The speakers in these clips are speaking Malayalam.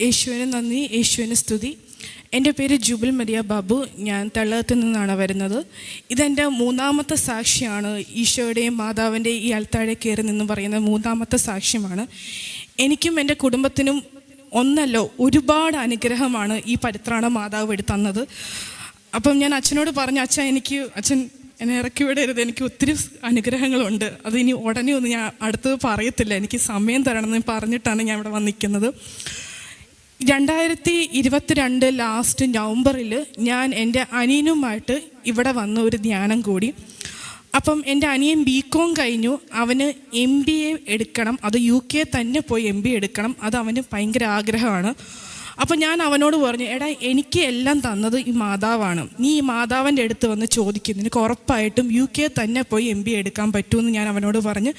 യേശുവിന് നന്ദി യേശുവിന് സ്തുതി. എന്റെ പേര് ജുബിൽ മരിയ ബാബു. ഞാൻ തള്ളകത്ത് നിന്നാണ് വരുന്നത്. ഇതെന്റെ മൂന്നാമത്തെ സാക്ഷിയാണ്. ഈശോയുടെയും മാതാവിന്റെയും ഈ അൽത്താഴെ കയറി നിന്ന് പറയുന്ന മൂന്നാമത്തെ സാക്ഷ്യമാണ്. എനിക്കും എന്റെ കുടുംബത്തിനും ഒന്നല്ലോ ഒരുപാട് അനുഗ്രഹമാണ് ഈ പരിത്രാണ മാതാവ് എടുത്തന്നത് അപ്പം ഞാൻ അച്ഛനോട് പറഞ്ഞു അച്ഛൻ എനിക്ക് അച്ഛൻ എന്നെ ഇറക്കി വിടരുത്. എനിക്ക് ഒത്തിരി അനുഗ്രഹങ്ങളുണ്ട്. അത് ഇനി ഉടനെ ഒന്നും ഞാൻ അടുത്തത് പറയത്തില്ല. എനിക്ക് സമയം തരണമെന്ന് പറഞ്ഞിട്ടാണ് ഞാൻ ഇവിടെ വന്നിരിക്കുന്നത്. രണ്ടായിരത്തി ഇരുപത്തിരണ്ട് ലാസ്റ്റ് നവംബറിൽ ഞാൻ എന്റെ അനിയനുമായിട്ട് ഇവിടെ വന്ന ഒരു ധ്യാനം കൂടി. അപ്പം എന്റെ അനിയൻ ബി കോം കഴിഞ്ഞു. അവന് എം ബി എ എടുക്കണം. അത് യു കെ തന്നെ പോയി എം ബി എടുക്കണം. അത് അവന് ഭയങ്കര ആഗ്രഹമാണ്. അപ്പം ഞാൻ അവനോട് പറഞ്ഞു എടാ എനിക്ക് എല്ലാം തന്നത് ഈ മാതാവാണ്. നീ ഈ മാതാവിന്റെ അടുത്ത് വന്ന് ചോദിക്കും. നിനക്ക് ഉറപ്പായിട്ടും യു കെ തന്നെ പോയി എം ബി എടുക്കാൻ പറ്റുമെന്ന് ഞാൻ അവനോട് പറഞ്ഞ്.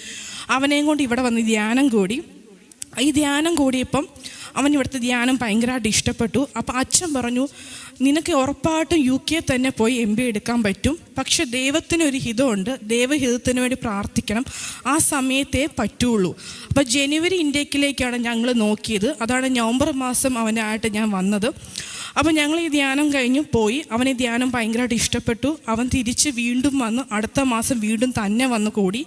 അവനെയും കൊണ്ട് ഇവിടെ വന്ന് ധ്യാനം കൂടി. ഈ ധ്യാനം കൂടിയപ്പം അവൻ ഇവിടുത്തെ ധ്യാനം ഭയങ്കരമായിട്ട് ഇഷ്ടപ്പെട്ടു. അപ്പോൾ അച്ഛൻ പറഞ്ഞു നിനക്ക് ഉറപ്പായിട്ടും യു കെ തന്നെ പോയി എം ബി എടുക്കാൻ പറ്റും. പക്ഷെ ദൈവത്തിനൊരു ഹിതമുണ്ട്. ദൈവഹിതത്തിന് വേണ്ടി പ്രാർത്ഥിക്കണം. ആ സമയത്തേ പറ്റുള്ളൂ. അപ്പോൾ ജനുവരി ഇൻടേക്കിലേക്കാണ് ഞങ്ങൾ നോക്കിയത്. അതാണ് നവംബർ മാസം അവനായിട്ട് ഞാൻ വന്നത്. അപ്പോൾ ഞങ്ങൾ ഈ ധ്യാനം കഴിഞ്ഞു പോയി. അവനെ ധ്യാനം ഭയങ്കരമായിട്ട് ഇഷ്ടപ്പെട്ടു. അവൻ തിരിച്ച് വീണ്ടും വന്ന് അടുത്ത മാസം വീണ്ടും തന്നെ വന്ന് കൂടി.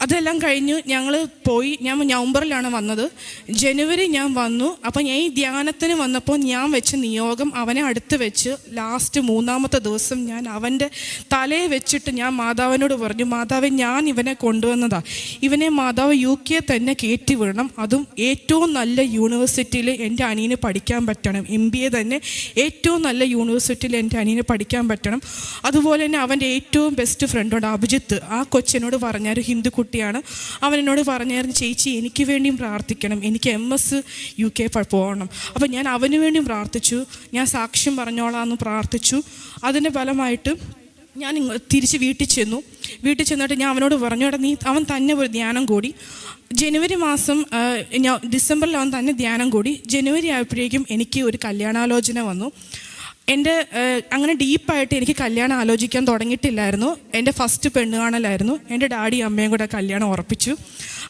അതെല്ലാം കഴിഞ്ഞ് ഞങ്ങൾ പോയി. ഞാൻ നവംബറിലാണ് വന്നത്. ജനുവരി ഞാൻ വന്നു. അപ്പം ഞാൻ ഈ ധ്യാനത്തിന് വന്നപ്പോൾ ഞാൻ വെച്ച നിയോഗം അവനെ അടുത്ത് വെച്ച് ലാസ്റ്റ് മൂന്നാമത്തെ ദിവസം ഞാൻ അവന്റെ തലയെ വെച്ചിട്ട് ഞാൻ മാതാവിനോട് പറഞ്ഞു മാതാവ് ഞാൻ ഇവനെ കൊണ്ടുവന്നതാ. ഇവനെ മാതാവ് യു കെ തന്നെ കയറ്റി വിടണം. അതും ഏറ്റവും നല്ല യൂണിവേഴ്സിറ്റിയിൽ എന്റെ അനിയന് പഠിക്കാൻ പറ്റണം. എം ബി എ തന്നെ ഏറ്റവും നല്ല യൂണിവേഴ്സിറ്റിയിൽ എന്റെ അനിയന് പഠിക്കാൻ പറ്റണം. അതുപോലെ തന്നെ അവന്റെ ഏറ്റവും ബെസ്റ്റ് ഫ്രണ്ടുണ്ട് അഭിജിത്ത്. ആ കൊച്ചിനോട് പറഞ്ഞ ഒരു ഹിന്ദു കുട്ടിയാണ്. അവൻ എന്നോട് പറഞ്ഞായിരുന്നു ചേച്ചി എനിക്ക് വേണ്ടിയും പ്രാർത്ഥിക്കണം. എനിക്ക് എം എസ് യു കെ പോകണം. അപ്പം ഞാൻ അവന് വേണ്ടിയും പ്രാർത്ഥിച്ചു. ഞാൻ സാക്ഷ്യം പറഞ്ഞോളാം എന്ന് പ്രാർത്ഥിച്ചു. അതിന്റെ ഫലമായിട്ട് ഞാൻ തിരിച്ച് വീട്ടിൽ ചെന്നു. വീട്ടിൽ ചെന്നിട്ട് ഞാൻ അവനോട് പറഞ്ഞു എടാ നീ അവൻ തന്നെ ഒരു ധ്യാനം കൂടി. ജനുവരി മാസം ഞാൻ ഡിസംബറിൽ അവൻ തന്നെ ധ്യാനം കൂടി. ജനുവരി ആയപ്പോഴേക്കും എനിക്ക് ഒരു കല്യാണാലോചന വന്നു. എന്റെ അങ്ങനെ ഡീപ്പായിട്ട് എനിക്ക് കല്യാണം ആലോചിക്കാൻ തുടങ്ങിയിട്ടില്ലായിരുന്നു. എന്റെ ഫസ്റ്റ് പെണ്ണുകാണലായിരുന്നു എന്റെ ഡാഡിയും അമ്മയും കൂടെ കല്യാണം ഉറപ്പിച്ചു.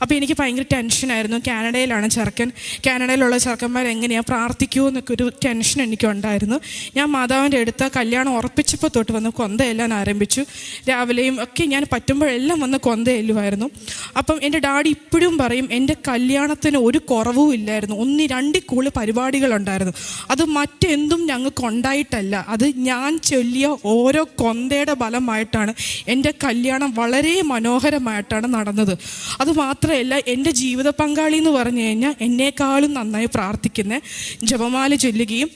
അപ്പോൾ എനിക്ക് ഭയങ്കര ടെൻഷനായിരുന്നു. കാനഡയിലാണ് ചെറുക്കൻ. കാനഡയിലുള്ള ചെറുക്കന്മാർ എങ്ങനെയാണ് പ്രാർത്ഥിക്കുമോ എന്നൊക്കെ ഒരു ടെൻഷൻ എനിക്കുണ്ടായിരുന്നു ഞാൻ മാതാവിന്റെ അടുത്ത് കല്യാണം ഉറപ്പിച്ചപ്പോൾ തൊട്ട് വന്ന് കൊന്തയെല്ലാം ആരംഭിച്ചു. രാവിലെയും ഒക്കെ ഞാൻ പറ്റുമ്പോഴെല്ലാം വന്ന് കൊന്തയെല്ലുമായിരുന്നു. അപ്പം എന്റെ ഡാഡി ഇപ്പോഴും പറയും എന്റെ കല്യാണത്തിന് ഒരു കുറവും ഇല്ലായിരുന്നു. ഒന്ന് രണ്ടി കൂടുതൽ പരിപാടികളുണ്ടായിരുന്നു അത് മറ്റെന്തും ഞങ്ങൾക്ക് ഉണ്ടായിട്ടല്ല. അത് ഞാൻ ചൊല്ലിയ ഓരോ കൊന്തയുടെ ഫലമായിട്ടാണ് എന്റെ കല്യാണം വളരെ മനോഹരമായിട്ടാണ് നടന്നത്. അത് മാത്രമല്ല എന്റെ ജീവിത പങ്കാളി എന്ന് പറഞ്ഞു കഴിഞ്ഞാൽ എന്നേക്കാളും നന്നായി പ്രാർത്ഥിക്കുന്ന ജപമാല ചൊല്ലുകയും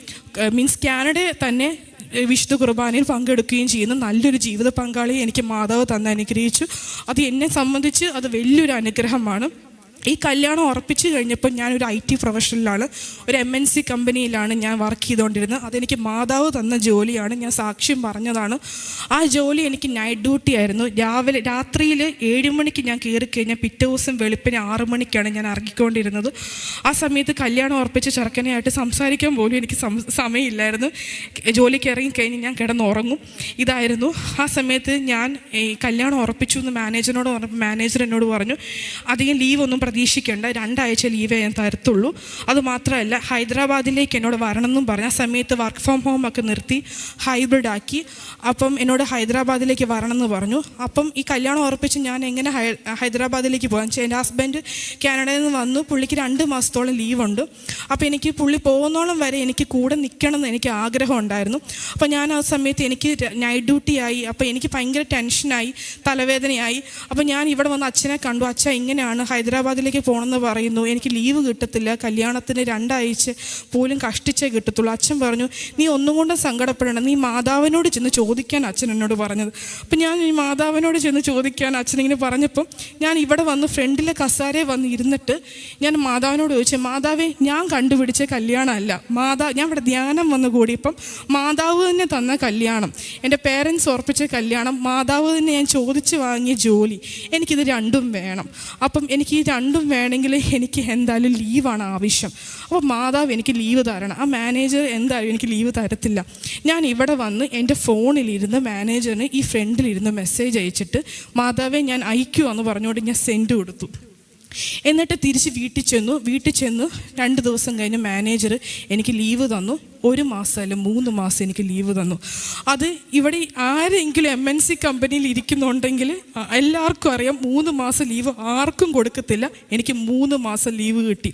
മീൻസ് കാനഡ തന്നെ വിശുദ്ധ കുർബാനയിൽ പങ്കെടുക്കുകയും ചെയ്യുന്ന നല്ലൊരു ജീവിത പങ്കാളിയെ എനിക്ക് മാതാവ് തന്ന് അനുഗ്രഹിച്ചു. അത് എന്നെ സംബന്ധിച്ച് അത് വലിയൊരു അനുഗ്രഹമാണ്. ഈ കല്യാണം ഉറപ്പിച്ചു കഴിഞ്ഞപ്പോൾ ഞാനൊരു ഐ ടി പ്രൊഫഷണലാണ് ഒരു എം എൻ സി കമ്പനിയിലാണ് ഞാൻ വർക്ക് ചെയ്തുകൊണ്ടിരുന്നത്. അതെനിക്ക് മാതാവ് തന്ന ജോലിയാണ് ഞാൻ സാക്ഷ്യം പറഞ്ഞതാണ്. ആ ജോലി എനിക്ക് നൈറ്റ് ഡ്യൂട്ടി ആയിരുന്നു. രാവിലെ രാത്രിയിൽ ഏഴ് മണിക്ക് ഞാൻ കയറി കഴിഞ്ഞാൽ പിറ്റേ ദിവസം വെളുപ്പിന് ആറ് മണിക്കാണ് ഞാൻ ഇറങ്ങിക്കൊണ്ടിരുന്നത്. ആ സമയത്ത് കല്യാണം ഉറപ്പിച്ച ചെറുക്കനെയായിട്ട് സംസാരിക്കാൻ പോലും എനിക്ക് സമയമില്ലായിരുന്നു. ജോലിക്ക് ഇറങ്ങിക്കഴിഞ്ഞ് ഞാൻ കിടന്നുറങ്ങും. ഇതായിരുന്നു. ആ സമയത്ത് ഞാൻ ഈ കല്യാണം ഉറപ്പിച്ചു എന്ന് മാനേജറിനോട് പറഞ്ഞപ്പോൾ മാനേജർ എന്നോട് പറഞ്ഞു അധികം ലീവ് ഒന്നും പ്രതീക്ഷിക്കേണ്ട രണ്ടാഴ്ച ലീവേ ഞാൻ തരത്തുള്ളൂ. അതുമാത്രമല്ല ഹൈദരാബാദിലേക്ക് എന്നോട് വരണം എന്നും പറഞ്ഞ സമയത്ത് വർക്ക് ഫ്രം ഹോം ഒക്കെ നിർത്തി ഹൈബ്രിഡ് ആക്കി. അപ്പം എന്നോട് ഹൈദരാബാദിലേക്ക് വരണം എന്ന് പറഞ്ഞു. അപ്പം ഈ കല്യാണം ഉറപ്പിച്ച് ഞാൻ എങ്ങനെ ഹൈദരാബാദിലേക്ക് പോകാൻ എന്റെ ഹസ്ബൻഡ് കാനഡയിൽ നിന്ന് വന്നു. പുള്ളിക്ക് രണ്ട് മാസത്തോളം ലീവുണ്ട് അപ്പോൾ എനിക്ക് പുള്ളി പോകുന്നോളം വരെ എനിക്ക് കൂടെ നിൽക്കണം എന്ന് എനിക്ക് ആഗ്രഹം ഉണ്ടായിരുന്നു. അപ്പോൾ ഞാൻ ആ സമയത്ത് എനിക്ക് നൈറ്റ് ഡ്യൂട്ടിയായി അപ്പോൾ എനിക്ക് ഭയങ്കര ടെൻഷനായി തലവേദനയായി. അപ്പോൾ ഞാൻ ഇവിടെ വന്ന് അച്ഛനെ കണ്ടു. അച്ഛ ഇങ്ങനെയാണ് ഹൈദരാബാദിലേക്ക് പോകണമെന്ന് പറയുന്നു. എനിക്ക് ലീവ് കിട്ടത്തില്ല. കല്യാണത്തിന് രണ്ടാഴ്ച പോലും കഷ്ടിച്ചേ കിട്ടത്തുള്ളൂ. അച്ഛൻ പറഞ്ഞു നീ ഒന്നും കൊണ്ടും സങ്കടപ്പെടണം നീ മാതാവിനോട് ചെന്ന് ചോദിക്കാൻ അച്ഛൻ എന്നോട് പറഞ്ഞത്. അപ്പം ഞാൻ ഈ മാതാവിനോട് ചെന്ന് ചോദിക്കാൻ അച്ഛൻ ഇങ്ങനെ പറഞ്ഞപ്പം ഞാൻ ഇവിടെ വന്ന് ഫ്രണ്ടിലെ കസാരെ വന്ന് ഇരുന്നിട്ട് ഞാൻ മാതാവിനോട് ചോദിച്ചു മാതാവേ ഞാൻ കണ്ടുപിടിച്ച കല്യാണമല്ല. മാതാ ഞാൻ ഇവിടെ ധ്യാനം വന്ന് കൂടിയപ്പം മാതാവ് തന്നെ തന്ന കല്യാണം. എന്റെ പേരൻസ് ഉറപ്പിച്ച കല്യാണം. മാതാവ് തന്നെ ഞാൻ ചോദിച്ച് വാങ്ങിയ ജോലി. എനിക്കിത് രണ്ടും വേണം. അപ്പം എനിക്ക് ഈ രണ്ടും വേണമെങ്കിൽ എനിക്ക് എന്തായാലും ലീവാണ് ആവശ്യം. അപ്പോൾ മാതാവ് എനിക്ക് ലീവ് തരണം. ആ മാനേജർ എന്തായാലും എനിക്ക് ലീവ് തരത്തില്ല. ഞാൻ ഇവിടെ വന്ന് എന്റെ ഫോണിലിരുന്ന് മാനേജറിന് ഈ ഫ്രണ്ടിലിരുന്ന് മെസ്സേജ് അയച്ചിട്ട് മാതാവെ ഞാൻ അയക്കുമെന്ന് പറഞ്ഞുകൊണ്ട് ഞാൻ സെൻഡ് കൊടുത്തു. എന്നിട്ട് തിരിച്ച് വീട്ടിൽ ചെന്നു. വീട്ടിൽ ചെന്ന് രണ്ട് ദിവസം കഴിഞ്ഞ് മാനേജർ എനിക്ക് ലീവ് തന്നു. ഒരു മാസം മാസമല്ല മൂന്ന് മാസം എനിക്ക് ലീവ് തന്നു. അത് ഇവിടെ ആരെങ്കിലും എം എൻ സി കമ്പനിയിൽ ഇരിക്കുന്നുണ്ടെങ്കിൽ എല്ലാവർക്കും അറിയാം മൂന്ന് മാസം ലീവ് ആർക്കും കൊടുക്കത്തില്ല. എനിക്ക് മൂന്ന് മാസം ലീവ് കിട്ടി.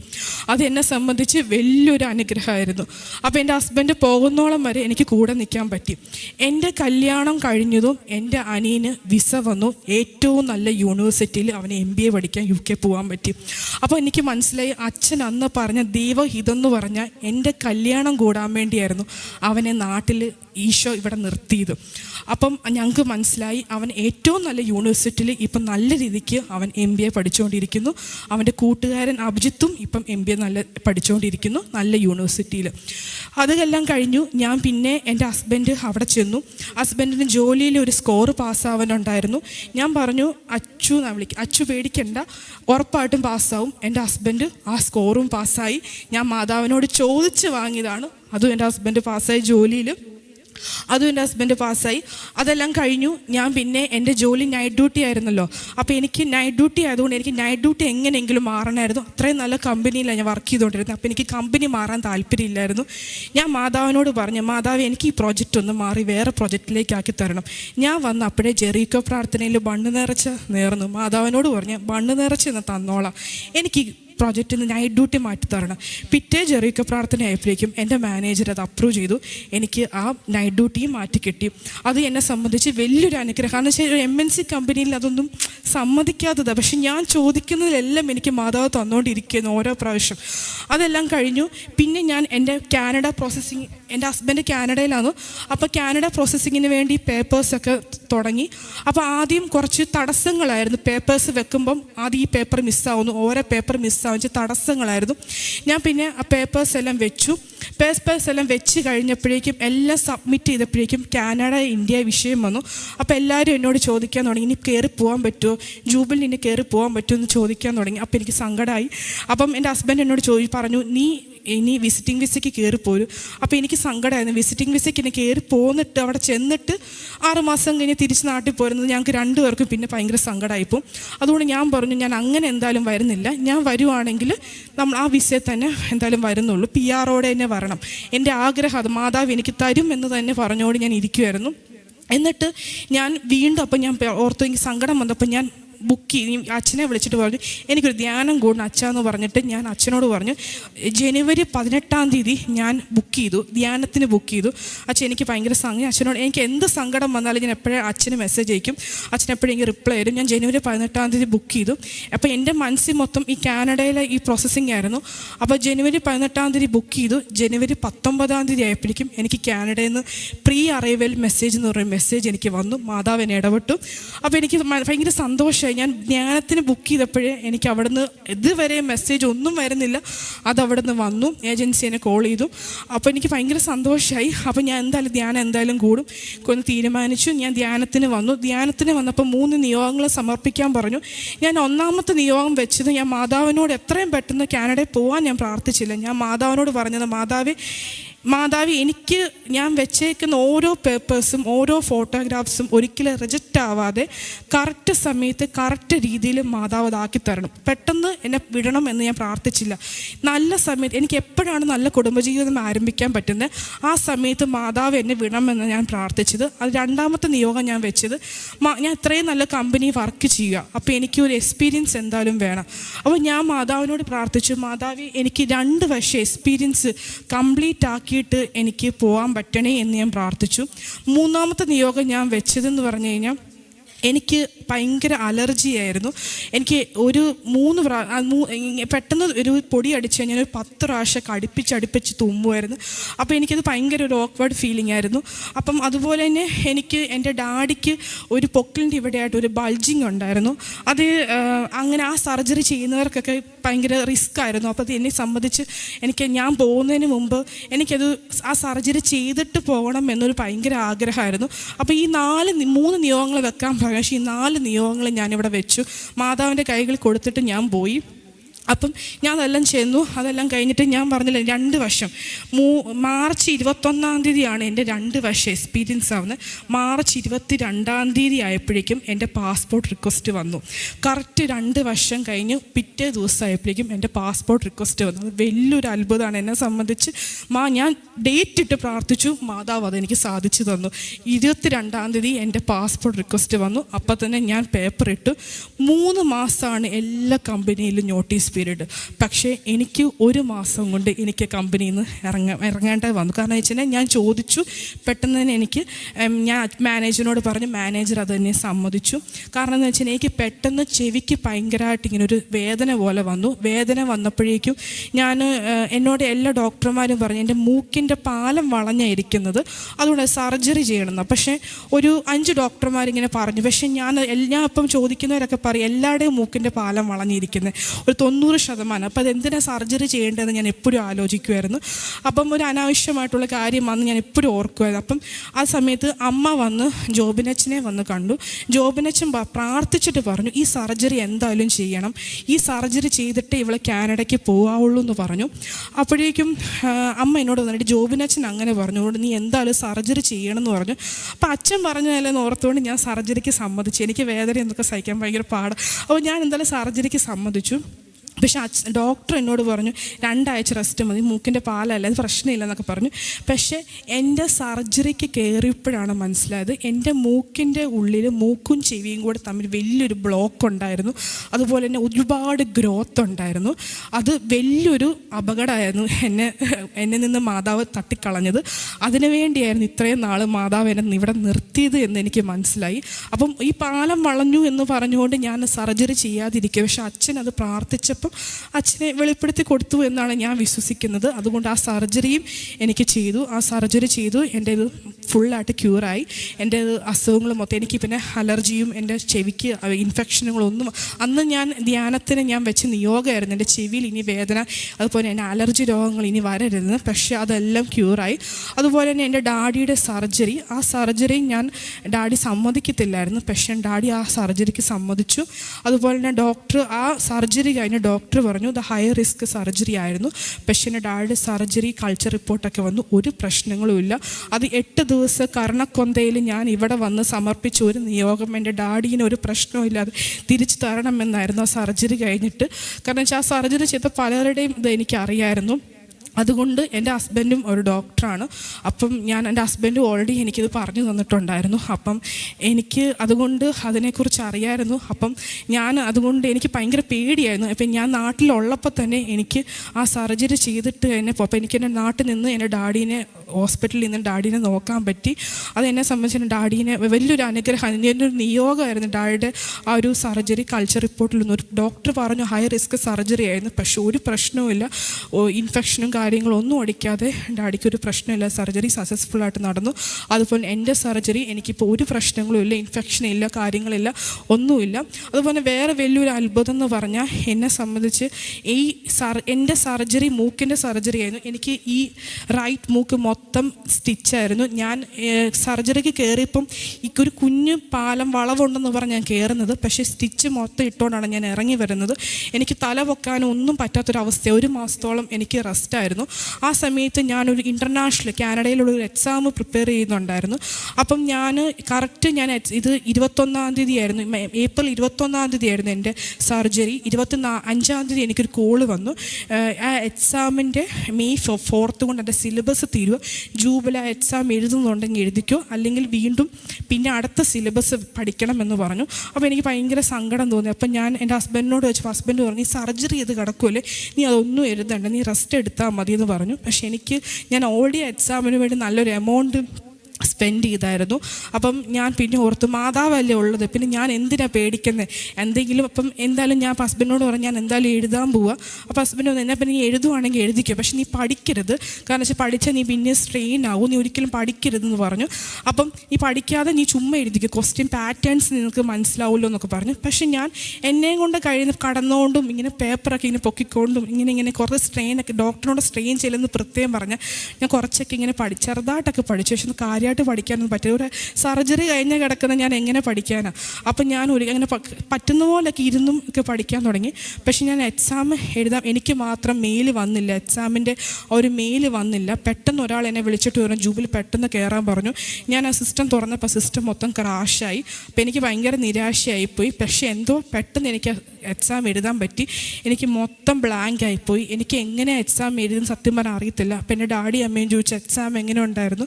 അത് എന്നെ സംബന്ധിച്ച് വലിയൊരു അനുഗ്രഹമായിരുന്നു. അപ്പോൾ എന്റെ ഹസ്ബൻഡ് പോകുന്നോളം വരെ എനിക്ക് കൂടെ നിൽക്കാൻ പറ്റി. എന്റെ കല്യാണം കഴിഞ്ഞതും എന്റെ അനിയന് വിസ വന്നു. ഏറ്റവും നല്ല യൂണിവേഴ്സിറ്റിയിൽ അവന് എം ബി എ പഠിക്കാൻ യു കെ പോകാൻ പറ്റി. അപ്പോൾ എനിക്ക് മനസ്സിലായി അച്ഛൻ അന്ന് പറഞ്ഞ ദൈവഹിതം എന്ന് പറഞ്ഞാൽ എന്റെ കല്യാണം കൂടാൻ വേണ്ടിയായിരുന്നു. അവനെ നാട്ടിൽ ഈശോ ഇവിടെ നിർത്തിയത്. അപ്പം ഞങ്ങൾക്ക് മനസ്സിലായി അവൻ ഏറ്റവും നല്ല യൂണിവേഴ്സിറ്റിയിൽ ഇപ്പം നല്ല രീതിക്ക് അവൻ എം ബി എ പഠിച്ചുകൊണ്ടിരിക്കുന്നു. അവന്റെ കൂട്ടുകാരൻ അഭിജിത്തും ഇപ്പം എം ബി എ നല്ല പഠിച്ചുകൊണ്ടിരിക്കുന്നു നല്ല യൂണിവേഴ്സിറ്റിയിൽ അതെല്ലാം കഴിഞ്ഞു. ഞാൻ പിന്നെ എന്റെ ഹസ്ബൻഡ് അവിടെ ചെന്നു. ഹസ്ബൻഡിന് ജോലിയിൽ ഒരു സ്കോർ പാസ്സാവാനുണ്ടായിരുന്നു ഞാൻ പറഞ്ഞു അച്ചു എന്നാ വിളിക്കും അച്ചു പേടിക്കണ്ട. ഉറപ്പായിട്ടും പാസ്സാവും എന്റെ ഹസ്ബൻഡ് ആ സ്കോറും പാസ്സായി ഞാൻ മാതാവിനോട് ചോദിച്ച് വാങ്ങിയതാണ്. അതും എന്റെ ഹസ്ബൻഡ് പാസ്സായി ജോലിയിൽ അതും എന്റെ ഹസ്ബൻഡ് പാസ്സായി അതെല്ലാം കഴിഞ്ഞു. ഞാൻ പിന്നെ എന്റെ ജോലി നൈറ്റ് ഡ്യൂട്ടി ആയിരുന്നല്ലോ. അപ്പോൾ എനിക്ക് നൈറ്റ് ഡ്യൂട്ടി ആയതുകൊണ്ട് എനിക്ക് നൈറ്റ് ഡ്യൂട്ടി എങ്ങനെയെങ്കിലും മാറണമായിരുന്നു. അത്രയും നല്ല കമ്പനിയിലാണ് ഞാൻ വർക്ക് ചെയ്തുകൊണ്ടിരുന്നത്. അപ്പോൾ എനിക്ക് കമ്പനി മാറാൻ താല്പര്യമില്ലായിരുന്നു. ഞാൻ മാതാവിനോട് പറഞ്ഞു മാതാവ് എനിക്ക് ഈ പ്രോജക്റ്റ് ഒന്ന് മാറി വേറെ പ്രോജക്റ്റിലേക്കാക്കി തരണം. ഞാൻ വന്ന് അപ്പോഴേ ജെറീക്കോ പ്രാർത്ഥനയിൽ ബണ്ണ് നിറച്ച് നേർന്നു. മാതാവിനോട് പറഞ്ഞു ബണ്ണ് നിറച്ച് തന്നോളാം. എനിക്ക് പ്രോജക്റ്റിൽ നിന്ന് നൈറ്റ് ഡ്യൂട്ടി മാറ്റി തരണം. പിറ്റേ ജെറിക്ക പ്രാർത്ഥന ആയപ്പോഴേക്കും എന്റെ മാനേജർ അത് അപ്രൂവ് ചെയ്തു. എനിക്ക് ആ നൈറ്റ് ഡ്യൂട്ടിയും മാറ്റി കിട്ടി. അത് എന്നെ സംബന്ധിച്ച് വലിയൊരു അനുഗ്രഹം. കാരണം വെച്ചാൽ എം എൻ സി കമ്പനിയിൽ അതൊന്നും സമ്മതിക്കാത്തതാണ് പക്ഷെ ഞാൻ ചോദിക്കുന്നതിലെല്ലാം എനിക്ക് മാതാവ് തന്നുകൊണ്ടിരിക്കുന്നു ഓരോ പ്രാവശ്യം. അതെല്ലാം കഴിഞ്ഞു. പിന്നെ ഞാൻ എന്റെ കാനഡ പ്രോസസ്സിങ് എന്റെ ഹസ്ബൻഡ് കാനഡയിലാണ് അപ്പോൾ കാനഡ പ്രോസസ്സിങ്ങിന് വേണ്ടി പേപ്പേഴ്സൊക്കെ തുടങ്ങി. അപ്പോൾ ആദ്യം കുറച്ച് തടസ്സങ്ങളായിരുന്നു പേപ്പേഴ്സ് വെക്കുമ്പം ആദ്യം ഈ പേപ്പർ മിസ്സാവുന്നു ഓരോ പേപ്പർ മിസ്സാവുന്ന തടസ്സങ്ങളായിരുന്നു. ഞാൻ പിന്നെ ആ പേപ്പേഴ്സ് എല്ലാം വെച്ചു. പേപ്പേഴ്സ് എല്ലാം വെച്ച് കഴിഞ്ഞപ്പോഴേക്കും എല്ലാം സബ്മിറ്റ് ചെയ്തപ്പോഴേക്കും കാനഡ ഇന്ത്യ വിഷയം വന്നു. അപ്പോൾ എല്ലാവരും എന്നോട് ചോദിക്കാൻ തുടങ്ങി. ഇനി കയറി പോകാൻ പറ്റുമോ ജൂബിൽ ഇനി കയറി പോകാൻ പറ്റുമോ എന്ന് ചോദിക്കാൻ തുടങ്ങി. അപ്പോൾ എനിക്ക് സങ്കടമായി അപ്പം എന്റെ ഹസ്ബൻഡ് എന്നോട് ചോദി പറഞ്ഞു നീ ഇനി വിസിറ്റിംഗ് വിസയ്ക്ക് കയറി പോരും. അപ്പോൾ എനിക്ക് സങ്കടമായിരുന്നു വിസിറ്റിംഗ് വിസയ്ക്ക് ഇനി കയറി പോന്നിട്ട് അവിടെ ചെന്നിട്ട് ആറുമാസം കഴിഞ്ഞ് തിരിച്ച് നാട്ടിൽ പോരുന്നത് ഞങ്ങൾക്ക് രണ്ടുപേർക്കും പിന്നെ ഭയങ്കര സങ്കടമായിപ്പോൾ അതുകൊണ്ട് ഞാൻ പറഞ്ഞു ഞാൻ അങ്ങനെ എന്തായാലും വരുന്നില്ല. ഞാൻ വരുവാണെങ്കിൽ നമ്മൾ ആ വിസയിൽ തന്നെ എന്തായാലും വരുന്നുള്ളൂ. പി ആറോടെ തന്നെ വരണം. എന്റെ ആഗ്രഹം അത് മാതാവ് എനിക്ക് തരും എന്ന് തന്നെ പറഞ്ഞുകൊണ്ട് ഞാൻ ഇരിക്കുമായിരുന്നു എന്നിട്ട് ഞാൻ വീണ്ടും അപ്പം ഞാൻ ഓർത്തു എനിക്ക് സങ്കടം വന്നപ്പോൾ ഞാൻ ബുക്ക് ചെയ്ത് അച്ഛനെ വിളിച്ചിട്ട് പറഞ്ഞു എനിക്കൊരു ധ്യാനം കൂടണം അച്ഛ എന്ന് പറഞ്ഞിട്ട് ഞാൻ അച്ഛനോട് പറഞ്ഞു ജനുവരി പതിനെട്ടാം തീയതി ഞാൻ ബുക്ക് ചെയ്തു ധ്യാനത്തിന് ബുക്ക് ചെയ്തു. അച്ഛൻ എനിക്ക് ഭയങ്കര സങ്കടം അച്ഛനോട് എനിക്ക് എന്ത് സങ്കടം വന്നാലും ഞാൻ എപ്പോഴും അച്ഛന് മെസ്സേജ് അയക്കും. അച്ഛൻ എനിക്ക് റിപ്ലൈ തരും. ഞാൻ ജനുവരി പതിനെട്ടാം തീയതി ബുക്ക് ചെയ്തു. അപ്പോൾ എന്റെ മനസ്സിൽ മൊത്തം ഈ കാനഡയിലെ ഈ പ്രോസസ്സിംഗ് ആയിരുന്നു. അപ്പോൾ ജനുവരി പതിനെട്ടാം തീയതി ബുക്ക് ചെയ്തു. ജനുവരി പത്തൊമ്പതാം തീയതി ആയപ്പോഴേക്കും എനിക്ക് കാനഡയിൽ നിന്ന് പ്രീ അറൈവൽ മെസ്സേജ് എന്ന് പറയുന്ന മെസ്സേജ് എനിക്ക് വന്നു. മാതാവ് എന്നെ ഇടപെട്ടു. അപ്പോൾ എനിക്ക് ഭയങ്കര സന്തോഷമായി. ഞാൻ ധ്യാനത്തിന് ബുക്ക് ചെയ്തപ്പോഴേ എനിക്ക് അവിടുന്ന് ഇതുവരെ മെസ്സേജ് ഒന്നും വരുന്നില്ല. അത് അവിടുന്ന് വന്നു. ഏജൻസി എന്നെ കോൾ ചെയ്തു. അപ്പോൾ എനിക്ക് ഭയങ്കര സന്തോഷമായി അപ്പോൾ ഞാൻ എന്തായാലും ധ്യാനം എന്തായാലും കൂടും. കൊന്ന് തീരുമാനിച്ചു. ഞാൻ ധ്യാനത്തിന് വന്നു. ധ്യാനത്തിന് വന്നപ്പോൾ മൂന്ന് നിയോഗങ്ങൾ സമർപ്പിക്കാൻ പറഞ്ഞു. ഞാൻ ഒന്നാമത്തെ നിയോഗം വെച്ചത് ഞാൻ മാതാവിനോട് എത്രയും പെട്ടെന്ന് കാനഡയിൽ പോകാൻ ഞാൻ പ്രാർത്ഥിച്ചില്ല. ഞാൻ മാതാവിനോട് പറഞ്ഞത് മാതാവേ മാതാവി എനിക്ക് ഞാൻ വെച്ചേക്കുന്ന ഓരോ പേപ്പേഴ്സും ഓരോ ഫോട്ടോഗ്രാഫ്സും ഒരിക്കലും റിജക്റ്റ് ആവാതെ കറക്റ്റ് സമയത്ത് കറക്റ്റ് രീതിയിൽ മാതാവ് അതാക്കി തരണം. പെട്ടെന്ന് എന്നെ വിടണം എന്ന് ഞാൻ പ്രാർത്ഥിച്ചില്ല. നല്ല സമയത്ത് എനിക്ക് എപ്പോഴാണ് നല്ല കുടുംബജീവിതം ആരംഭിക്കാൻ പറ്റുന്നത്? ആ സമയത്ത് മാതാവ് എന്നെ വിടണമെന്ന് ഞാൻ പ്രാർത്ഥിച്ചത്. അത് രണ്ടാമത്തെ നിയോഗം ഞാൻ വെച്ചത്. ഞാൻ ഇത്രയും നല്ല കമ്പനി വർക്ക് ചെയ്യുക. അപ്പോൾ എനിക്ക് ഒരു എക്സ്പീരിയൻസ് എന്തായാലും വേണം. അപ്പോൾ ഞാൻ മാതാവിനോട് പ്രാർത്ഥിച്ചു. മാതാവ് എനിക്ക് രണ്ട് വർഷം എക്സ്പീരിയൻസ് കംപ്ലീറ്റ് ആക്കിയിട്ട് എനിക്ക് പോകാൻ പറ്റണേ എന്ന് ഞാൻ പ്രാർത്ഥിച്ചു. മൂന്നാമത്തെ നിയോഗം ഞാൻ വെച്ചതെന്ന് പറഞ്ഞു കഴിഞ്ഞാൽ എനിക്ക് ഭയങ്കര അലർജി ആയിരുന്നു. എനിക്ക് ഒരു മൂന്ന് പ്രാ പെട്ടെന്ന് ഒരു പൊടി അടിച്ച് കഴിഞ്ഞാൽ ഒരു പത്ത് പ്രാവശ്യം അടുപ്പിച്ച് തുമ്മുമായിരുന്നു. അപ്പോൾ എനിക്കത് ഭയങ്കര ഒരു ഓക്വേർഡ് ഫീലിംഗ് ആയിരുന്നു. അപ്പം അതുപോലെ തന്നെ എനിക്ക് എന്റെ ഡാഡിക്ക് ഒരു പൊക്കിളിന്റെ ഇവിടെയായിട്ട് ഒരു ബൾജിങ് ഉണ്ടായിരുന്നു. അത് അങ്ങനെ ആ സർജറി ചെയ്യുന്നവർക്കൊക്കെ ഭയങ്കര റിസ്ക് ആയിരുന്നു. അപ്പോൾ അത് എന്നെ സംബന്ധിച്ച് എനിക്ക് ഞാൻ പോകുന്നതിന് മുമ്പ് എനിക്കത് ആ സർജറി ചെയ്തിട്ട് പോകണം എന്നൊരു ഭയങ്കര ആഗ്രഹമായിരുന്നു. അപ്പോൾ ഈ നാല് മൂന്ന് നിയോഗങ്ങൾ വെക്കാൻ പക്ഷേ ഈ നാല് നിയോഗങ്ങൾ ഞാനിവിടെ വെച്ചു. മാതാവിന്റെ കൈകളിൽ കൊടുത്തിട്ട് ഞാൻ പോയി. അപ്പം ഞാൻ അതെല്ലാം ചെന്നു അതെല്ലാം കഴിഞ്ഞിട്ട് ഞാൻ പറഞ്ഞില്ല രണ്ട് വർഷം. മൂ മാർച്ച് ഇരുപത്തൊന്നാം തീയതിയാണ് എന്റെ രണ്ട് വർഷം എക്സ്പീരിയൻസ് ആവുന്നത്. മാർച്ച് ഇരുപത്തി രണ്ടാം തീയതി ആയപ്പോഴേക്കും എന്റെ പാസ്പോർട്ട് റിക്വസ്റ്റ് വന്നു. കറക്റ്റ് രണ്ട് വർഷം കഴിഞ്ഞ് പിറ്റേ ദിവസം ആയപ്പോഴേക്കും എന്റെ പാസ്പോർട്ട് റിക്വസ്റ്റ് വന്നു. അത് വലിയൊരു അത്ഭുതമാണ് എന്നെ സംബന്ധിച്ച്. മാ ഞാൻ ഡേറ്റ് ഇട്ട് പ്രാർത്ഥിച്ചു. മാതാവ് അതെനിക്ക് സാധിച്ചു തന്നു. ഇരുപത്തി രണ്ടാം തീയതി എന്റെ പാസ്പോർട്ട് റിക്വസ്റ്റ് വന്നു. അപ്പം തന്നെ ഞാൻ പേപ്പർ ഇട്ടു. മൂന്ന് മാസമാണ് എല്ലാ കമ്പനിയിലും നോട്ടീസ് പീരീഡ് പക്ഷേ എനിക്ക് ഒരു മാസം കൊണ്ട് എനിക്ക് കമ്പനിയിൽ നിന്ന് ഇറങ്ങ ഇറങ്ങേണ്ടത് വന്നു. കാരണം വെച്ച് കഴിഞ്ഞാൽ ഞാൻ ചോദിച്ചു. പെട്ടെന്ന് തന്നെ എനിക്ക് ഞാൻ മാനേജറിനോട് പറഞ്ഞു മാനേജർ അത് തന്നെ സമ്മതിച്ചു. കാരണം എന്ന് വെച്ചാൽ എനിക്ക് പെട്ടെന്ന് ചെവിക്ക് ഭയങ്കരമായിട്ട് ഇങ്ങനെ ഒരു വേദന പോലെ വന്നു. വേദന വന്നപ്പോഴേക്കും ഞാൻ എന്നോട് എല്ലാ ഡോക്ടർമാരും പറഞ്ഞു എന്റെ മൂക്കിന്റെ പാലം വളഞ്ഞായിരിക്കുന്നത് അതുകൊണ്ട് സർജറി ചെയ്യണമെന്ന് പക്ഷേ ഒരു അഞ്ച് ഡോക്ടർമാരിങ്ങനെ പറഞ്ഞു. പക്ഷേ ഞാൻ ഞാൻ ഇപ്പം ചോദിക്കുന്നവരൊക്കെ പറയും എല്ലാവരുടെയും മൂക്കിന്റെ പാലം വളഞ്ഞിരിക്കുന്നത് ഒരു തൊണ്ണൂറ് ശതമാനം. അപ്പോൾ അതെന്തിനാണ് സർജറി ചെയ്യേണ്ടതെന്ന് ഞാൻ എപ്പോഴും ആലോചിക്കുമായിരുന്നു അപ്പം ഒരു അനാവശ്യമായിട്ടുള്ള കാര്യമാണെന്ന് ഞാൻ എപ്പോഴും ഓർക്കുമായിരുന്നു അപ്പം ആ സമയത്ത് അമ്മ വന്ന് ജോബിനച്ചനെ വന്ന് കണ്ടു. ജോബിനച്ചൻ പ്രാർത്ഥിച്ചിട്ട് പറഞ്ഞു ഈ സർജറി എന്തായാലും ചെയ്യണം. ഈ സർജറി ചെയ്തിട്ട് ഇവളെ കാനഡയ്ക്ക് പോകാവുള്ളൂ എന്ന് പറഞ്ഞു. അപ്പോഴേക്കും അമ്മ എന്നോട് വന്നിട്ട് ജോബിനച്ചൻ അങ്ങനെ പറഞ്ഞു. അതുകൊണ്ട് നീ എന്തായാലും സർജറി ചെയ്യണം എന്ന് പറഞ്ഞു. അപ്പം അച്ഛൻ പറഞ്ഞതല്ലെന്ന് ഓർത്തുകൊണ്ട് ഞാൻ സർജറിക്ക് സമ്മതിച്ചു. എനിക്ക് വേദന എന്നൊക്കെ സഹിക്കാൻ ഭയങ്കര പാടാണ് അപ്പോൾ ഞാൻ എന്തായാലും സർജറിക്ക് സമ്മതിച്ചു. പക്ഷെ അച്ഛൻ ഡോക്ടർ എന്നോട് പറഞ്ഞു രണ്ടാഴ്ച റെസ്റ്റ് മതി മൂക്കിന്റെ പാലല്ല അത് പ്രശ്നമില്ല എന്നൊക്കെ പറഞ്ഞു. പക്ഷേ എന്റെ സർജറിക്ക് കയറിയപ്പോഴാണ് മനസ്സിലായത് എന്റെ മൂക്കിന്റെ ഉള്ളിൽ മൂക്കും ചെവിയും കൂടെ തമ്മിൽ വലിയൊരു ബ്ലോക്ക് ഉണ്ടായിരുന്നു. അതുപോലെ തന്നെ ഒരുപാട് ഗ്രോത്ത് ഉണ്ടായിരുന്നു. അത് വലിയൊരു അപകടമായിരുന്നു എന്നെ എന്നെ നിന്ന് മാതാവ് തട്ടിക്കളഞ്ഞത്. അതിനു വേണ്ടിയായിരുന്നു ഇത്രയും നാൾ മാതാവ് എന്നെ ഇവിടെ നിർത്തിയത് എന്ന് എനിക്ക് മനസ്സിലായി. അപ്പം ഈ പാലം വളഞ്ഞു എന്ന് പറഞ്ഞുകൊണ്ട് ഞാൻ സർജറി ചെയ്യാതിരിക്കുക പക്ഷെ അച്ഛൻ അത് പ്രാർത്ഥിച്ചപ്പം അച്ഛനെ വെളിപ്പെടുത്തി കൊടുത്തു എന്നാണ് ഞാൻ വിശ്വസിക്കുന്നത്. അതുകൊണ്ട് ആ സർജറിയും എനിക്ക് ചെയ്തു. ആ സർജറി ചെയ്തു. എന്റെ ഇത് ഫുള്ളായിട്ട് ക്യൂറായി എന്റെ അസുഖങ്ങൾ മൊത്തം എനിക്ക് പിന്നെ അലർജിയും എന്റെ ചെവിക്ക് ഇൻഫെക്ഷനുകളൊന്നും അന്ന് ഞാൻ ധ്യാനത്തിന് ഞാൻ വെച്ച് നിയോഗമായിരുന്നു എന്റെ ചെവിയിൽ ഇനി വേദന അതുപോലെ തന്നെ അലർജി രോഗങ്ങൾ ഇനി വരരുത്. പക്ഷേ അതെല്ലാം ക്യൂറായി അതുപോലെ തന്നെ എന്റെ ഡാഡിയുടെ സർജറി. ആ സർജറി ഞാൻ ഡാഡി സമ്മതിക്കത്തില്ലായിരുന്നു. പക്ഷേ ഡാഡി ആ സർജറിക്ക് സമ്മതിച്ചു. അതുപോലെ തന്നെ ഡോക്ടർ ആ സർജറി കഴിഞ്ഞ് ഡോക്ടർ പറഞ്ഞു ഇത് ഹൈ റിസ്ക് സർജറി ആയിരുന്നു. പക്ഷേ ഡാഡ് സർജറി കൾച്ചർ റിപ്പോർട്ടൊക്കെ വന്നു. ഒരു പ്രശ്നങ്ങളുമില്ല അത് എട്ട് ദിവസം കർണക്കൊന്തയിൽ ഞാൻ ഇവിടെ വന്ന് സമർപ്പിച്ച ഒരു നിയോഗം എന്റെ ഡാഡിന് ഒരു പ്രശ്നവും ഇല്ലാതെ തിരിച്ചു തരണമെന്നായിരുന്നു ആ സർജറി കഴിഞ്ഞിട്ട്. കാരണം വെച്ചാൽ ആ സർജറി ചെയ്ത പലരുടെയും ഇത് എനിക്കറിയായിരുന്നു. അതുകൊണ്ട് എന്റെ ഹസ്ബൻഡും ഒരു ഡോക്ടറാണ്. അപ്പം ഞാൻ എന്റെ ഹസ്ബൻഡ് ഓൾറെഡി എനിക്കിത് പറഞ്ഞു തന്നിട്ടുണ്ടായിരുന്നു. അപ്പം എനിക്ക് അതുകൊണ്ട് അതിനെക്കുറിച്ച് അറിയായിരുന്നു. അപ്പം ഞാൻ അതുകൊണ്ട് എനിക്ക് ഭയങ്കര പേടിയായിരുന്നു. അപ്പം ഞാൻ നാട്ടിലുള്ളപ്പോൾ തന്നെ എനിക്ക് ആ സർജറി ചെയ്തിട്ട് തന്നെ അപ്പോൾ എനിക്ക് എന്റെ നാട്ടിൽ നിന്ന് എന്റെ ഡാഡീനെ ഹോസ്പിറ്റലിൽ നിന്ന് ഡാഡിനെ നോക്കാൻ പറ്റി. അത് എന്നെ സംബന്ധിച്ച് ഡാഡീനെ വലിയൊരു അനുഗ്രഹം എന്റെ ഒരു നിയോഗമായിരുന്നു ഡാഡിയുടെ ആ ഒരു സർജറി കൾച്ചർ റിപ്പോർട്ടിൽ നിന്ന്. ഒരു ഡോക്ടർ പറഞ്ഞു ഹൈ റിസ്ക് സർജറി ആയിരുന്നു. പക്ഷേ ഒരു പ്രശ്നവുമില്ല. ഇൻഫെക്ഷനും കാര്യങ്ങളും ഒന്നും അടിക്കാതെ ഡാഡിക്ക് ഒരു പ്രശ്നമില്ല. സർജറി സക്സസ്ഫുൾ ആയിട്ട് നടന്നു. അതുപോലെ എന്റെ സർജറി എനിക്കിപ്പോൾ ഒരു പ്രശ്നങ്ങളും ഇല്ല. ഇൻഫെക്ഷൻ ഇല്ല കാര്യങ്ങളില്ല ഒന്നുമില്ല. അതുപോലെ വേറെ വലിയൊരു അത്ഭുതം എന്ന് പറഞ്ഞാൽ എന്നെ സംബന്ധിച്ച് ഈ സർ എന്റെ സർജറി മൂക്കിന്റെ സർജറി ആയിരുന്നു. എനിക്ക് ഈ റൈറ്റ് മൂക്ക് മൊത്തം സ്റ്റിച്ചായിരുന്നു. ഞാൻ സർജറിക്ക് കയറിയപ്പം ഒരു കുഞ്ഞു പാലം വളവുണ്ടെന്ന് പറഞ്ഞ് ഞാൻ കയറുന്നത് പക്ഷേ സ്റ്റിച്ച് മൊത്തം ഇട്ടുകൊണ്ടാണ് ഞാൻ ഇറങ്ങി വരുന്നത്. എനിക്ക് തല പൊക്കാനോ ഒന്നും പറ്റാത്തൊരവസ്ഥ ഒരു മാസത്തോളം എനിക്ക് റെസ്റ്റായിരുന്നു. ആ സമയത്ത് ഞാനൊരു ഇന്റർനാഷണൽ കാനഡയിലുള്ള ഒരു എക്സാം പ്രിപ്പയർ ചെയ്യുന്നുണ്ടായിരുന്നു. അപ്പം ഞാൻ കറക്റ്റ് ഞാൻ ഇത് ഇരുപത്തൊന്നാം തീയതി ആയിരുന്നു ഏപ്രിൽ ഇരുപത്തൊന്നാം തീയതി ആയിരുന്നു എന്റെ സർജറി. ഇരുപത്തി അഞ്ചാം തീയതി എനിക്കൊരു കോൾ വന്നു. ആ എക്സാമിന്റെ മെയ് ഫോർത്ത് കൊണ്ട് എന്റെ സിലബസ് തീരുക ജൂബിൽ ആ എക്സാം എഴുതുന്നുണ്ടെങ്കിൽ എഴുതിക്കോ അല്ലെങ്കിൽ വീണ്ടും പിന്നെ അടുത്ത സിലബസ് പഠിക്കണമെന്ന് പറഞ്ഞു. അപ്പോൾ എനിക്ക് ഭയങ്കര സങ്കടം തോന്നി. അപ്പം ഞാൻ എന്റെ ഹസ്ബൻഡിനോട് ചോദിച്ചപ്പോൾ ഹസ്ബൻഡ് പറഞ്ഞു സർജറി ചെയ്ത് കിടക്കുമല്ലേ നീ അതൊന്നും എഴുതണ്ട. നീ റെസ്റ്റ് എടുത്താൽ മതി എന്ന് പറഞ്ഞു. പക്ഷേ എനിക്ക് ഞാൻ ഓൾറെഡി എക്സാമിന് വേണ്ടി നല്ലൊരു എമൗണ്ട് സ്പെൻഡ് ചെയ്തായിരുന്നു. അപ്പം ഞാൻ പിന്നെ ഓർത്തു മാതാവല്ലേ ഉള്ളത്? പിന്നെ ഞാൻ എന്തിനാണ് പേടിക്കുന്നത് എന്തെങ്കിലും അപ്പം എന്തായാലും ഞാൻ ഹസ്ബൻഡിനോട് പറഞ്ഞു ഞാൻ എന്തായാലും എഴുതാൻ പോവുക അപ്പോൾ ഹസ്ബൻഡ് പറഞ്ഞു എന്നാൽ പിന്നെ നീ എഴുതുവാണെങ്കിൽ എഴുതിക്കുക പക്ഷെ നീ പഠിക്കരുത്. കാരണം വെച്ചാൽ പഠിച്ചാൽ നീ പിന്നെ സ്ട്രെയിൻ ആവും. നീ ഒരിക്കലും പഠിക്കരുതെന്ന് പറഞ്ഞു. അപ്പം നീ പഠിക്കാതെ നീ ചുമ്മാ എഴുതിക്കുക ക്വസ്റ്റ്യൻ പാറ്റേൺസ് നിനക്ക് മനസ്സിലാവുമല്ലോ എന്നൊക്കെ പറഞ്ഞു. പക്ഷെ ഞാൻ എന്നെയും കൊണ്ട് കഴിയുന്ന കടന്നുകൊണ്ടും ഇങ്ങനെ പേപ്പറൊക്കെ ഇങ്ങനെ പൊക്കിക്കൊണ്ടും ഇങ്ങനെ ഇങ്ങനെ കുറേ സ്ട്രെയിനൊക്കെ ഡോക്ടറിനോട് സ്ട്രെയിൻ ചെയ്യലെന്ന് പ്രത്യേകം പറഞ്ഞാൽ ഞാൻ കുറച്ചൊക്കെ ഇങ്ങനെ പഠിച്ചു ചെറുതായിട്ടൊക്കെ പഠിച്ചു. പക്ഷെ കാര്യമായിട്ട് കാര്യമായിട്ട് പഠിക്കാനൊന്നും പറ്റില്ല. ഒരു സർജറി കഴിഞ്ഞ് കിടക്കുന്ന ഞാൻ എങ്ങനെ പഠിക്കാനാണ് അപ്പം ഞാൻ ഒരു അങ്ങനെ പറ്റുന്ന പോലൊക്കെ ഇരുന്നും ഒക്കെ പഠിക്കാൻ തുടങ്ങി. പക്ഷേ ഞാൻ എക്സാം എഴുതാം എനിക്ക് മാത്രം മെയിൽ വന്നില്ല. എക്സാമിന്റെ ഒരു മെയിൽ വന്നില്ല. പെട്ടെന്ന് ഒരാൾ എന്നെ വിളിച്ചിട്ട് പറഞ്ഞു ജൂബിൽ പെട്ടെന്ന് കയറാൻ പറഞ്ഞു. ഞാൻ ആ സിസ്റ്റം തുറന്നപ്പോൾ സിസ്റ്റം മൊത്തം ക്രാഷായി അപ്പോൾ എനിക്ക് ഭയങ്കര നിരാശയായിപ്പോയി പക്ഷേ എന്തോ പെട്ടെന്ന് എനിക്ക് എക്സാം എഴുതാൻ പറ്റി. എനിക്ക് മൊത്തം ബ്ലാങ്ക് ആയിപ്പോയി എനിക്ക് എങ്ങനെ എക്സാം എഴുതുന്ന സത്യം പറഞ്ഞാൽ അറിയത്തില്ല. അപ്പോൾ എന്റെ ഡാഡി അമ്മയും ചോദിച്ചു എക്സാം എങ്ങനെ ഉണ്ടായിരുന്നു?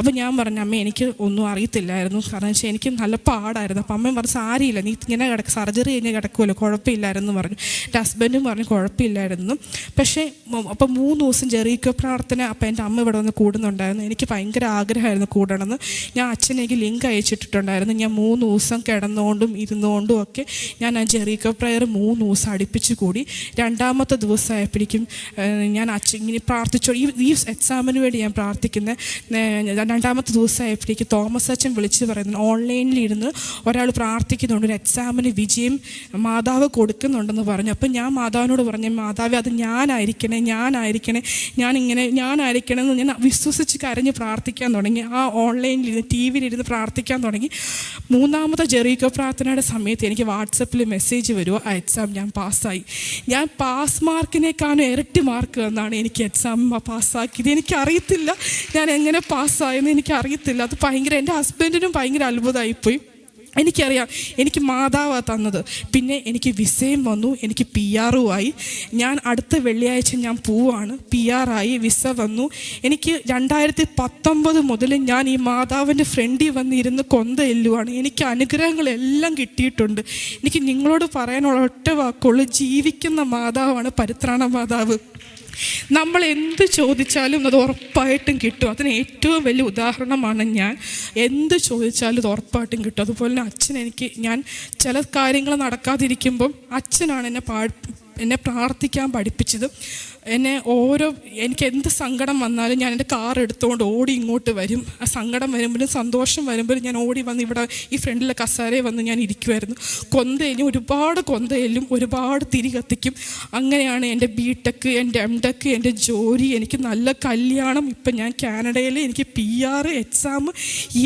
അപ്പോൾ ഞാൻ പറഞ്ഞു അമ്മ എനിക്ക് ഒന്നും അറിയത്തില്ലായിരുന്നു. കാരണം വെച്ചാൽ എനിക്ക് നല്ല പാടായിരുന്നു. അപ്പം അമ്മയും പറഞ്ഞു സാരിയില്ല നീ ഇങ്ങനെ കിടക്ക് സർജറി കഴിഞ്ഞ് കിടക്കുമല്ലോ കുഴപ്പമില്ലായിരുന്നു പറഞ്ഞു. എന്റെ ഹസ്ബൻഡും പറഞ്ഞു കുഴപ്പമില്ലായിരുന്നു. പക്ഷേ അപ്പം അപ്പോൾ മൂന്ന് ദിവസം ജെറീക്കോ പ്രാർത്ഥന അപ്പോൾ എന്റെ അമ്മ ഇവിടെ വന്ന് കൂടുന്നുണ്ടായിരുന്നു. എനിക്ക് ഭയങ്കര ആഗ്രഹമായിരുന്നു കൂടണമെന്ന്. ഞാൻ അച്ഛനേക്ക് ലിങ്ക് അയച്ചിട്ടിട്ടുണ്ടായിരുന്നു. ഞാൻ മൂന്ന് ദിവസം കിടന്നുകൊണ്ടും ഇരുന്നുകൊണ്ടും ഒക്കെ ഞാൻ ആ ജെറീക്കോ പ്രയർ മൂന്ന് ദിവസം അടുപ്പിച്ച് കൂടി രണ്ടാമത്തെ ദിവസമായപ്പോഴേക്കും ഞാൻ അച്ഛൻ ഇങ്ങനെ പ്രാർത്ഥിച്ചോ ഈ ഈ എക്സാമിന് വേണ്ടി ഞാൻ പ്രാർത്ഥിക്കുന്ന രണ്ടാമത്തെ ദിവസമായപ്പോഴേക്ക് തോമസ് അച്ഛൻ വിളിച്ച് പറയുന്നു ഓൺലൈനിലിരുന്ന് ഒരാൾ പ്രാർത്ഥിക്കുന്നുണ്ട് ഒരു എക്സാമിന് വിജയം മാതാവ് കൊടുക്കുന്നുണ്ടെന്ന് പറഞ്ഞു. അപ്പം ഞാൻ മാതാവിനോട് പറഞ്ഞു മാതാവ് അത് ഞാനായിരിക്കണേ ഞാനായിരിക്കണേ ഞാനിങ്ങനെ ഞാനായിരിക്കണം എന്ന് ഞാൻ വിശ്വസിച്ച് കരഞ്ഞ് പ്രാർത്ഥിക്കാൻ തുടങ്ങി. ആ ഓൺലൈനിലിരുന്ന് ടി വിയിലിരുന്ന് പ്രാർത്ഥിക്കാൻ തുടങ്ങി. മൂന്നാമത്തെ ജെറീക്കോ പ്രാർത്ഥനയുടെ സമയത്ത് എനിക്ക് വാട്സപ്പിൽ മെസ്സേജ് വരുമോ ആ എക്സാം ഞാൻ പാസ്സായി. ഞാൻ പാസ് മാർക്കിനേക്കാളും ഇരട്ടി മാർക്ക് എന്നാണ് എനിക്ക് എക്സാം പാസ്സാക്കിയത്. എനിക്കറിയത്തില്ല ഞാൻ എങ്ങനെ പാസ്സായെന്ന് എനിക്കറിയത്തില്ല. അത് ഭയങ്കര എന്റെ ഹസ്ബൻഡിനും ഭയങ്കര അത്ഭുതമായിപ്പോയി. എനിക്കറിയാം എനിക്ക് മാതാവാ തന്നത്. പിന്നെ എനിക്ക് വിസയും വന്നു എനിക്ക് പി ആറും ആയി. ഞാൻ അടുത്ത വെള്ളിയാഴ്ച ഞാൻ പോവാണ് പി ആറായി വിസ വന്നു. എനിക്ക് രണ്ടായിരത്തി പത്തൊമ്പത് മുതൽ ഞാൻ ഈ മാതാവിന്റെ ഫ്രണ്ടിൽ വന്നിരുന്ന് കൊന്ത എല്ലുവാണ് എനിക്ക് അനുഗ്രഹങ്ങളെല്ലാം കിട്ടിയിട്ടുണ്ട്. എനിക്ക് നിങ്ങളോട് പറയാനുള്ള ഒറ്റ വാക്കുള്ളൂ ജീവിക്കുന്ന മാതാവാണ് പരിത്രാണ മാതാവ്. നമ്മൾ എന്ത് ചോദിച്ചാലും അത് ഉറപ്പായിട്ടും കിട്ടും. അതിന് ഏറ്റവും വലിയ ഉദാഹരണമാണ് ഞാൻ. എന്ത് ചോദിച്ചാലും അത് ഉറപ്പായിട്ടും കിട്ടും. അതുപോലെ തന്നെ അച്ഛൻ എനിക്ക് ഞാൻ ചില കാര്യങ്ങൾ നടക്കാതിരിക്കുമ്പം അച്ഛനാണ് എന്നെ പാ എന്നെ പ്രാർത്ഥിക്കാൻ പഠിപ്പിച്ചത് എന്നെ ഓരോ എനിക്ക് എന്ത് സങ്കടം വന്നാലും ഞാൻ എന്റെ കാർ എടുത്തുകൊണ്ട് ഓടി ഇങ്ങോട്ട് വരും. ആ സങ്കടം വരുമ്പോഴും സന്തോഷം വരുമ്പോഴും ഞാൻ ഓടി വന്ന് ഇവിടെ ഈ ഫ്രണ്ടിലെ കസാരയിൽ വന്ന് ഞാൻ ഇരിക്കുമായിരുന്നു കൊന്തയിലും ഒരുപാട് കൊന്തയിലും ഒരുപാട് തിരി കത്തിക്കും. അങ്ങനെയാണ് എന്റെ ബി ടെക്ക് എന്റെ എം ടെക്ക് എന്റെ ജോലി. എനിക്ക് നല്ല കല്യാണം. ഇപ്പം ഞാൻ കാനഡയിൽ എനിക്ക് പി ആർ എക്സാം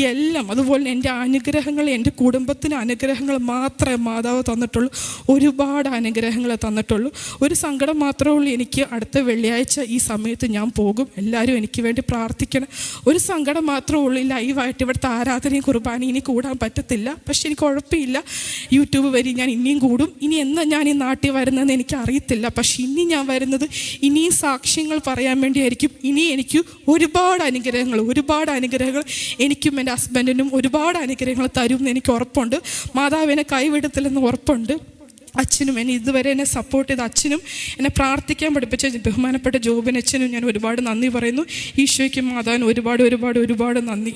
എല്ലാം അതുപോലെ എന്റെ അനുഗ്രഹങ്ങൾ എന്റെ കുടുംബത്തിന് അനുഗ്രഹങ്ങൾ മാത്രമേ മാതാവ് തന്നിട്ടുള്ളൂ. ഒരുപാട് അനുഗ്രഹങ്ങൾ തന്നിട്ടുള്ളൂ. ഒരു സങ്കടം മാത്രമേ ഉള്ളൂ. എനിക്ക് അടുത്ത വെള്ളിയാഴ്ച ഈ സമയത്ത് ഞാൻ പോകും. എല്ലാവരും എനിക്ക് വേണ്ടി പ്രാർത്ഥിക്കണം. ഒരു സങ്കടം മാത്രമേ ഉള്ളൂ. ലൈവായിട്ട് ഇവിടുത്തെ ആരാധനയും കുർബാനയും ഇനി കൂടാൻ പറ്റത്തില്ല. പക്ഷെ എനിക്ക് കുഴപ്പമില്ല യൂട്യൂബ് വഴി ഞാൻ ഇനിയും കൂടും. ഇനി എന്നാ ഞാൻ ഈ നാട്ടിൽ വരുന്നതെന്ന് എനിക്ക് അറിയത്തില്ല. പക്ഷെ ഇനി ഞാൻ വരുന്നത് ഇനിയും സാക്ഷ്യങ്ങൾ പറയാൻ വേണ്ടിയായിരിക്കും. ഇനി എനിക്ക് ഒരുപാട് അനുഗ്രഹങ്ങൾ ഒരുപാട് അനുഗ്രഹങ്ങൾ എനിക്കും എന്റെ ഹസ്ബൻഡിനും ഒരുപാട് അനുഗ്രഹങ്ങൾ തരും എന്ന് എനിക്ക് ഉറപ്പുണ്ട്. മാതാവിനെ കൈവിടത്തില്ലെന്ന് ഉറപ്പുണ്ട്. അച്ഛനും എന്നെ ഇതുവരെ എന്നെ സപ്പോർട്ട് ചെയ്ത അച്ഛനും എന്നെ പ്രാർത്ഥിക്കാൻ പഠിപ്പിച്ച ബഹുമാനപ്പെട്ട ജോബിന് അച്ഛനും ഞാൻ ഒരുപാട് നന്ദി പറയുന്നു. ഈശോയ്ക്കും മാതാവിനും ഒരുപാട് ഒരുപാട് ഒരുപാട് നന്ദി.